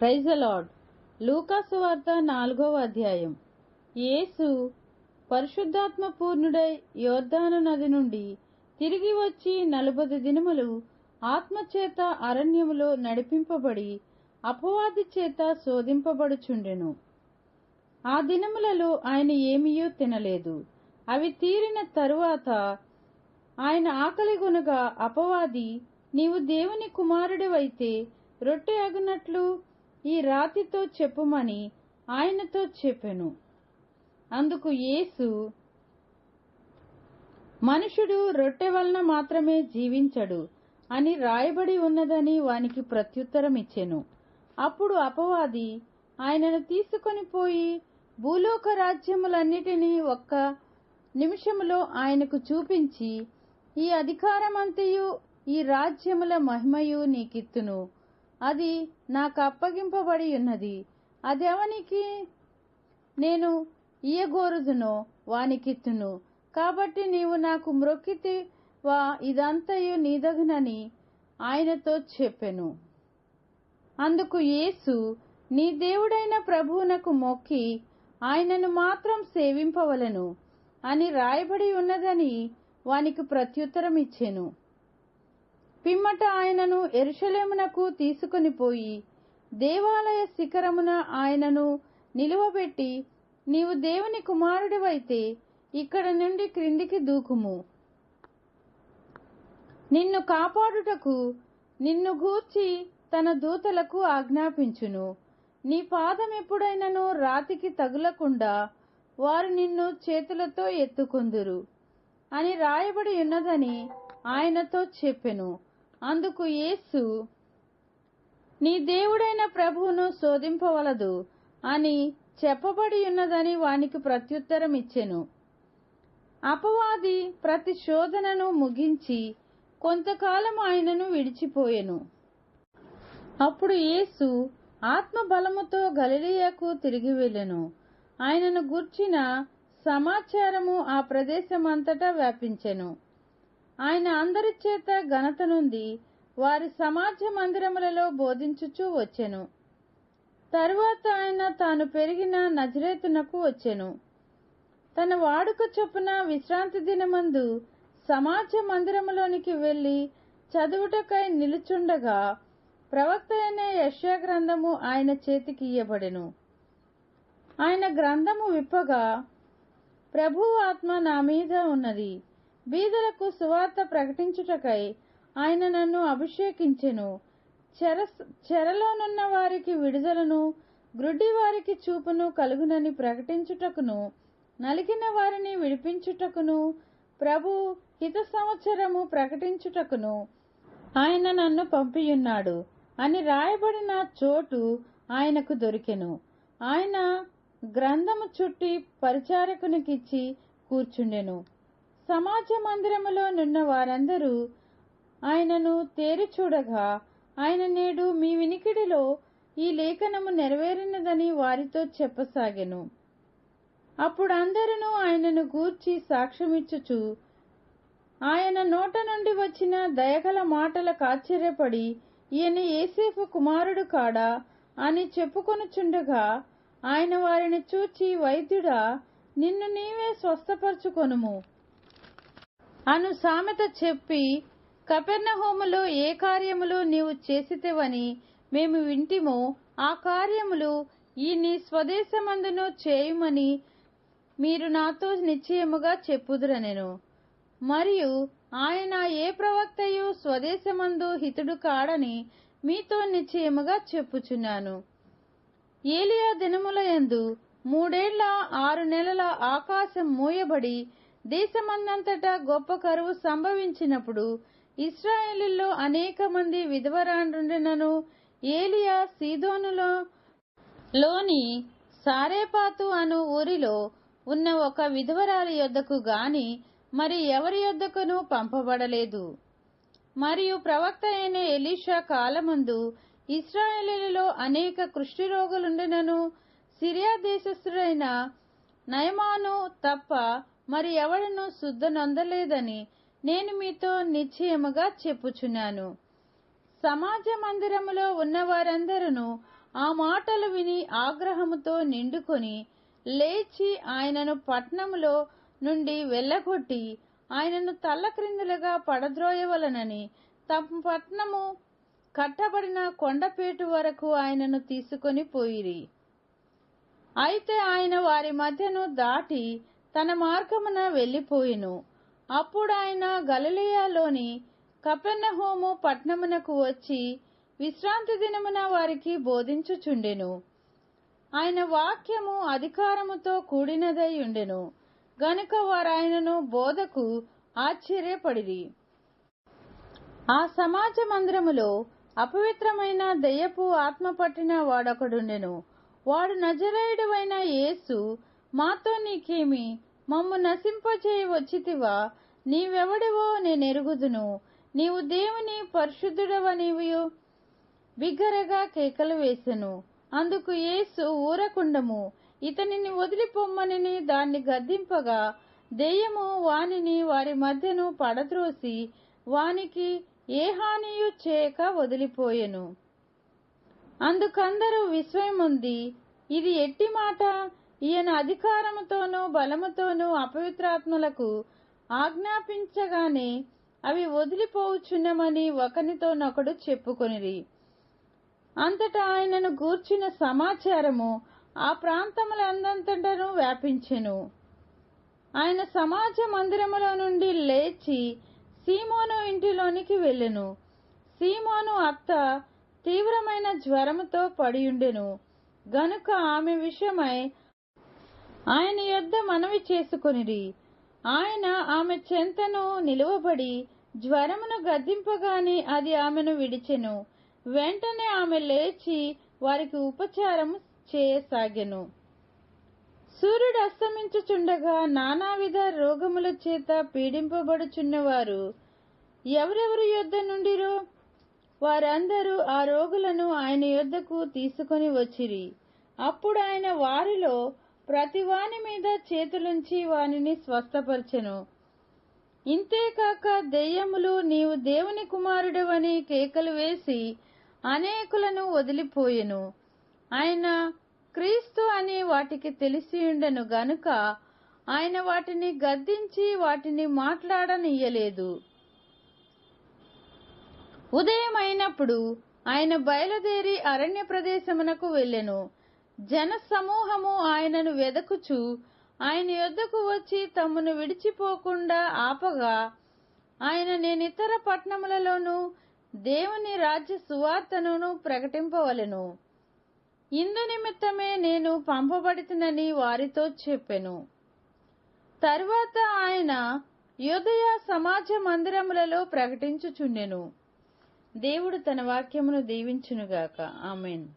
Praise అలాడ్ లూకాసు వార్త నాలుగవ అధ్యాయం. యేసు పరిశుద్ధాత్మ పూర్ణుడై యోర్ధాను నది నుండి తిరిగి వచ్చి నలభై దినములు ఆత్మచేత అరణ్యములో నడిపింపబడి అపవాది చేత శోధింపబడుచుండెను. ఆ దినములలో ఆయన ఏమీయూ తినలేదు. అవి తీరిన తరువాత ఆయన ఆకలిగొనగా అపవాది నీవు దేవుని కుమారుడివైతే రొట్టె అగునట్లు ఈ రాతితో చెప్పుమని ఆయనతో చెప్పెను. అందుకు యేసు మనుషుడు రొట్టె వలన మాత్రమే జీవించడు అని రాయబడి ఉన్నదని వానికి ప్రత్యుత్తరం ఇచ్చెను అప్పుడు అపవాది ఆయనను తీసుకొని పోయి భూలోక రాజ్యములన్నిటినీ ఒక్క నిమిషములో ఆయనకు చూపించి ఈ అధికారమంతయు ఈ రాజ్యముల మహిమయు నీకిత్తును. అది నాకు అప్పగింపబడి ఉన్నది అదెవనికి? నేను ఇయగోరుదునో వానికిత్తును. కాబట్టి నీవు నాకు మ్రొక్కితే వా ఇదంతయు నీదగునని ఆయనతో చెప్పెను. అందుకు యేసు నీ దేవుడైన ప్రభువునకు మొక్కి ఆయనను మాత్రం సేవింపవలను అని రాయబడి ఉన్నదని వానికి ప్రత్యుత్తరం ఇచ్చెను పిమ్మట ఆయనను ఎరుషలేమునకు తీసుకుని పోయి దేవాలయ శిఖరమున ఆయనను నిలువబెట్టి నీవు దేవుని కుమారుడివైతే ఇక్కడ నుండి క్రిందికి దూకుము. నిన్ను కాపాడుటకు నిన్ను గూర్చి తన దూతలకు ఆజ్ఞాపించును. నీ పాదం ఎప్పుడైనను రాతికి తగులకుండా వారు నిన్ను చేతులతో ఎత్తుకొందురు అని రాయబడి ఉన్నదని ఆయనతో చెప్పెను. అందుకు యేసు నీ దేవుడైన ప్రభువును శోధింపవలదు అని చెప్పబడి ఉన్నదని వానికి ప్రత్యుత్తరం ఇచ్చెను. అపవాది ప్రతి శోధనను ముగించి కొంతకాలం ఆయనను విడిచిపోయెను. అప్పుడు యేసు ఆత్మ బలముతో గలిలియకు తిరిగి వెళ్ళెను. ఆయనను గూర్చిన సమాచారము ఆ ప్రదేశమంతటా వ్యాపించెను. ఆయన అందరి చేత ఘనత నుండి వారి సమాజ మందిరములలో బోధించుచూ వచ్చెను. తరువాత ఆయన తాను పెరిగిన నజరేతునకు వచ్చెను. తన వాడుక చొప్పున విశ్రాంతి దినమందు సమాజ మందిరములోనికి వెళ్ళి చదువుటకై నిలుచుండగా ప్రవక్త అయిన యశ్యా గ్రంథము ఆయన చేతికి ఇయ్యబడెను. ఆయన గ్రంథము విప్పగా ప్రభు ఆత్మ నా మీద ఉన్నది. బీదలకు సువార్త ప్రకటించుటకై ఆయన నన్ను అభిషేకించెను. చెర చెరలోనున్న వారికి విడుదలను గ్రుడ్డి వారికి చూపును కలుగునని ప్రకటించుటకును నలిగిన వారిని విడిపించుటకును ప్రభు హిత సంవత్సరము ప్రకటించుటకును ఆయన నన్ను పంపియున్నాడు అని రాయబడిన చోటు ఆయనకు దొరికెను. ఆయన గ్రంథము చుట్టి పరిచారకునికిచ్చి కూర్చుండెను. సమాజ మందిరములో నున్న వారందరూ ఆయనను తేరి చూడగా ఆయన నేడు మీ వినికిడిలో ఈ లేఖనము నెరవేరినదని వారితో చెప్పసాగెను. అప్పుడు అందరూ ఆయనను గూర్చి సాక్ష్యమిచ్చుచు ఆయన నోట నుండి వచ్చిన దయగల మాటలకు ఆశ్చర్యపడి ఈయన ఏసేపు కుమారుడు కాడా అని చెప్పుకొనుచుండగా ఆయన వారిని చూచి వైద్యుడా నిన్ను నీవే స్వస్థపరచుకొనుము. అను సామెత చెప్పి కపెర్ణహోములో ఏ కార్యములు నీవు చేసితేవని మేము వింటిమో ఆ కార్యములు ఈ నీ స్వదేశమందును చేయుమని మీరు నాతో నిశ్చయముగా చెప్పుదురనెను. మరియు ఆయన ఏ ప్రవక్తయు స్వదేశమందు హితుడు కాడని మీతో నిశ్చయముగా చెప్పుచున్నాను. ఏలియా దినములయందు మూడేళ్ళ ఆరు నెలల ఆకాశం మూయబడి దేశమన్నంతటా గొప్ప కరువు సంభవించినప్పుడు ఇస్రాయేలులో అనేక మంది విధవరాండ్రుండినను ఏలియా సీదోనులో లోని సారేపాతు అను ఊరిలో ఉన్న ఒక విధవరాలి యొద్దకు గాని మరి ఎవరి యొద్దకును పంపబడలేదు. మరియు ప్రవక్త అయిన ఎలీషా కాలమందు ఇస్రాయేలీలలో అనేక కుష్ఠిరోగులుండినను సిరియా దేశస్థుడైన నయమాను తప్ప మరి ఎవడను శుద్ధ నొందలేదని నేను మీతో నిశ్చయముగా చెప్పుచున్నాను. సమాజ మందిరములో ఉన్నవారందరూ ఆ మాటలు విని ఆగ్రహముతో నిండుకొని లేచి ఆయనను పట్నములో నుండి వెళ్ళగొట్టి ఆయనను తల్లక్రిందులుగా పడద్రోయవలనని తమ పట్నము కట్టబడిన కొండపేటు వరకు ఆయనను తీసుకొని పోయిరి. అయితే ఆయన వారి మధ్యను దాటి తన మార్గమున వెళ్ళిపోయిను. అప్పుడు ఆయన గలిలియాలోని కపెర్నహోము పట్నమునకు వచ్చి విశ్రాంతి దినమున వారికి బోధించుచుండెను. ఆయన వాక్యము అధికారముతో కూడినదై ఉండెను. గనుక వారాయనను బోధకు ఆశ్చర్యపడిరి. ఆ సమాజ మందిరములో అపవిత్రమైన దెయ్యపు ఆత్మ పట్టిన వాడొకడుండెను. వాడు నజరేయుడవైన యేసు మాతో నీకేమి? మమ్ము నశింపచేయ వచ్చితివా? నీవెవడివో నేనెరుగుదును నీవు దేవుని పరిశుద్ధుడవనివియు బిగ్గరగా కేకలు వేసెను. అందుకు యేసు ఊరకుండము. ఇతనిని వదిలిపొమ్మని దాన్ని గద్దింపగా దెయ్యము వానిని వారి మధ్యను పడద్రోసి వానికి ఏ హానియు చేయక వదిలిపోయెను. అందుకందరూ విస్మయముంది ఇది ఎట్టి మాట? ఈయన అధికారముతోనూ బలముతోనూ అపవిత్రాత్మలకు ఆజ్ఞాపించగానే అవి వదిలిపోవుచున్నమని ఒకనితోనొకడు చెప్పుకొనిరి. అంతటా ఆయనను గూర్చిన సమాచారము ఆ ప్రాంతములందంతటను వ్యాపించెను. ఆయన సమాజ మందిరములో నుండి లేచి సీమోను ఇంటిలోనికి వెళ్ళెను. సీమోను అత్త తీవ్రమైన జ్వరముతో పడియుండెను. గనుక ఆమె విషయమై ఆయన యొద్ద మనవి చేసుకొనిరి. ఆయన ఆమె చెంతను నిలువబడి జ్వరమును గద్దింపగానే అది ఆమెను విడిచెను. వెంటనే ఆమె లేచి వారికి ఉపచారం చేయసాగెను. సూర్యుడు అస్తమించుచుండగా నానావిధ రోగముల చేత పీడింపబడుచున్నవారు ఎవరెవరి యొద్ద నుండిరో? వారందరూ ఆ రోగులను ఆయన యొద్దకు తీసుకొని వచ్చిరి. అప్పుడు ఆయన వారిలో ప్రతివాని మీద చేతులుంచి వానిని స్వస్థపరచెను. ఇంతేకాక దెయ్యములు నీవు దేవుని కుమారుడవని కేకలు వేసి అనేకులను వదిలిపోయెను. ఆయన క్రీస్తు అని వాటికి తెలిసియుండెను గనుక ఆయన వాటిని గద్దించి వాటిని మాట్లాడనియ్యలేదు ఉదయం అయినప్పుడు ఆయన బయలుదేరి అరణ్య ప్రదేశమునకు వెళ్ళెను. జన సమూహము ఆయనను వెదకుచు ఆయన యొద్దకు వచ్చి తమను విడిచిపోకుండా ఆపగా ఆయన నేను ఇతర పట్టణములలోనూ దేవుని రాజ్య సువార్తను ప్రకటింపవలెను. ఇందు నిమిత్తమే నేను పంపబడితినని వారితో చెప్పెను. తరువాత ఆయన యోదయ సమాజ మందిరములలో ప్రకటించుచుండెను. దేవుడు తన వాక్యమును దీవించునుగాక. ఆమెన్.